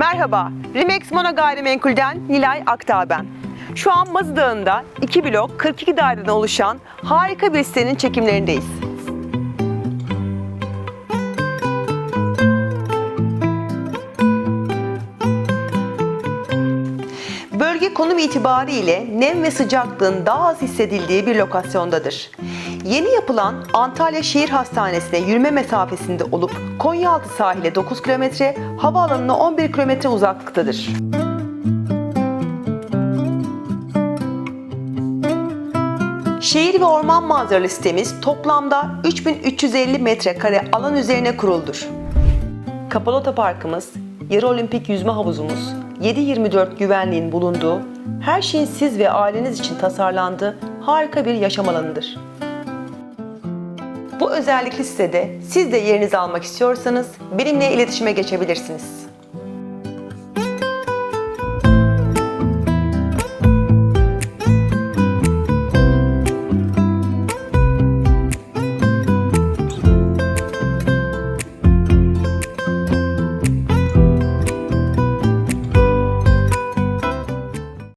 Merhaba, Rimex Mono Gayrimenkul'den Nilay Aktağ ben. Şu an Mazı Dağı'nda 2 blok 42 daireden oluşan harika bir sitenin çekimlerindeyiz. Bölge konum itibariyle nem ve sıcaklığın daha az hissedildiği bir lokasyondadır. Yeni yapılan Antalya Şehir Hastanesi'ne yürüme mesafesinde olup Konyaaltı sahile 9 kilometre, havaalanına 11 kilometre uzaklıktadır. Şehir ve orman manzaralı sitemiz toplamda 3350 metrekare alan üzerine kuruldur. Kapalı otoparkımız, yarı olimpik yüzme havuzumuz, 7-24 güvenliğin bulunduğu, her şeyin siz ve aileniz için tasarlandığı harika bir yaşam alanıdır. Bu özellikli sitede siz de yerinizi almak istiyorsanız benimle iletişime geçebilirsiniz.